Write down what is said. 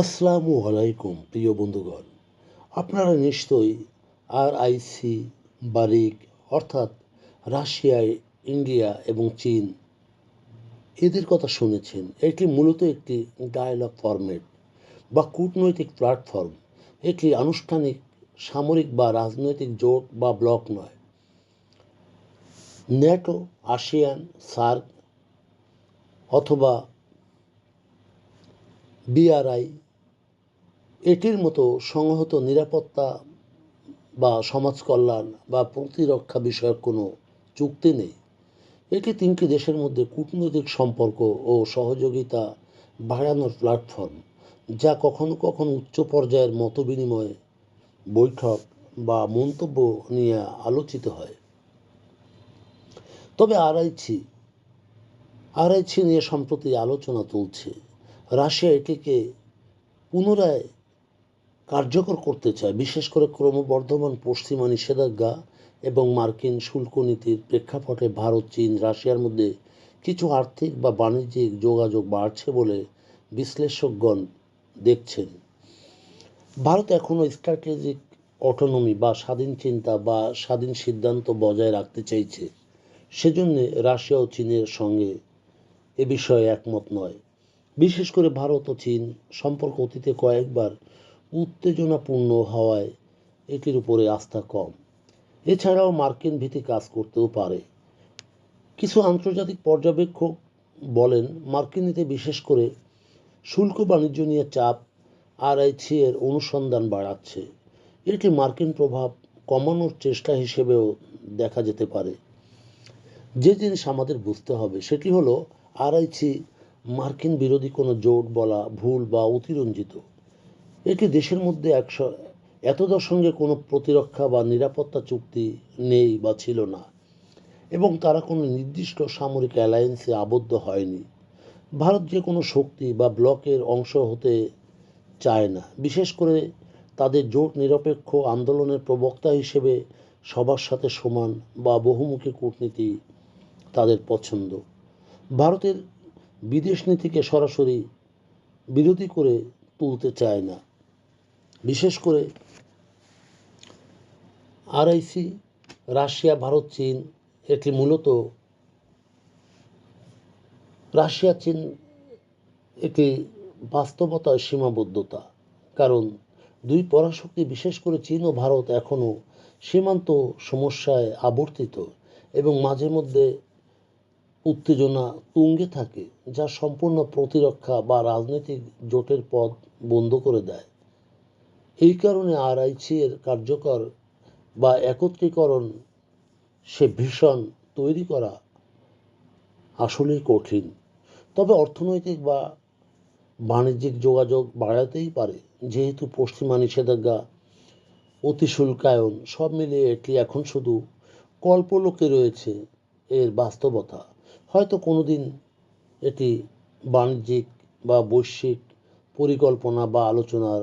আসসালামু আলাইকুম, প্রিয় বন্ধুগণ। আপনারা নিশ্চয়ই আর আইসি বারিক, অর্থাৎ রাশিয়ায়, ইন্ডিয়া এবং চীন এদের কথা শুনেছেন। এটি মূলত একটি ডায়ালগ ফরম্যাট বা কূটনৈতিক প্ল্যাটফর্ম এটি আনুষ্ঠানিক, সামরিক বা রাজনৈতিক জোট বা ব্লক নয়। ন্যাটো, আসিয়ান, সার্ক অথবা বিআরআই এটির মতো সংহত নিরাপত্তা বা সমাজ কল্যাণ বা প্রতিরক্ষা বিষয়ক কোনো চুক্তি নেই। এটি তিনটি দেশের মধ্যে কূটনৈতিক সম্পর্ক ও সহযোগিতা বাড়ানোর প্ল্যাটফর্ম, যা কখনো কখনো উচ্চ পর্যায়ের মতবিনিময় বৈঠক বা মন্তব্য নিয়ে আলোচিত হয়। তবে আরআইসি আরআইসি নিয়ে সম্প্রতি আলোচনা চলছে রাশিয়া এটিকে পুনরায় কার্যকর করতে চায়, বিশেষ করে ক্রমবর্ধমান পশ্চিমা নিষেধাজ্ঞা এবং মার্কিন শুল্ক নীতির প্রেক্ষাপটে ভারত, চীন, রাশিয়ার মধ্যে কিছু আর্থিক বা বাণিজ্যিক যোগাযোগ বাড়ছে বলে বিশ্লেষকগণ দেখছেন। ভারত এখনও স্ট্র্যাটেজিক অটোনমি বা স্বাধীন চিন্তা বা স্বাধীন সিদ্ধান্ত বজায় রাখতে চাইছে। সেজন্য রাশিয়া ও চীনের সঙ্গে এ বিষয়ে একমত নয়। বিশেষ করে ভারত ও চীন সম্পর্ক অতীতে কয়েকবার উত্তেজনাপূর্ণ হওয়ায় এটির উপরে আস্থা কম। এছাড়াও মার্কিন ভীতি কাজ করতেও পারে। কিছু আন্তর্জাতিক পর্যবেক্ষক বলেন, মার্কিন মার্কিনীতে বিশেষ করে শুল্ক বাণিজ্য নিয়ে চাপ আরআইসি এর অনুসন্ধান বাড়াচ্ছে। এটি মার্কিন প্রভাব কমানোর চেষ্টা হিসেবেও দেখা যেতে পারে। যে জিনিস আমাদের বুঝতে হবে, সেটি হলো আরআইসি মার্কিন বিরোধী কোনো জোট বলা ভুল বা অতিরঞ্জিত। এটি দেশের মধ্যে একশো, এতদার সঙ্গে কোনো প্রতিরক্ষা বা নিরাপত্তা চুক্তি নেই বা ছিল না। এবং তারা কোনো নির্দিষ্ট সামরিক অ্যালায়েন্সে আবদ্ধ হয়নি। ভারত যে কোনো শক্তি বা ব্লকের অংশ হতে চায় না। বিশেষ করে তাদের জোট নিরপেক্ষ আন্দোলনের প্রবক্তা হিসেবে সবার সাথে সমান বা বহুমুখী কূটনীতি তাদের পছন্দ। ভারতের বিদেশ নীতিকে সরাসরি বিরোধী করে তুলতে চায় না। বিশেষ করে আরআইসি রাশিয়া, ভারত, চীন, এটি মূলত রাশিয়া, চীন এটি বাস্তবতার সীমাবদ্ধতা। কারণ দুই পরাশক্তি, বিশেষ করে চীন ও ভারত, এখনও সীমান্ত সমস্যায় আবর্তিত এবং মাঝে মধ্যে উত্তেজনা তুঙ্গে থাকে, যা সম্পূর্ণ প্রতিরক্ষা বা রাজনৈতিক জোটের পথ বন্ধ করে দেয়। এই কারণে আরআইসি এর কার্যকর বা একত্রীকরণ সে ভীষণ তৈরি করা আসলেই কঠিন। তবে অর্থনৈতিক বা বাণিজ্যিক যোগাযোগ বাড়াতেই পারে, যেহেতু পশ্চিমা নিষেধাজ্ঞা, অতিশুল্কায়ন সব মিলিয়ে এটি এখন শুধু কল্পলোকে রয়েছে এর বাস্তবতা। হয়তো কোনো দিন এটি বাণিজ্যিক বা বৈশ্বিক পরিকল্পনা বা আলোচনার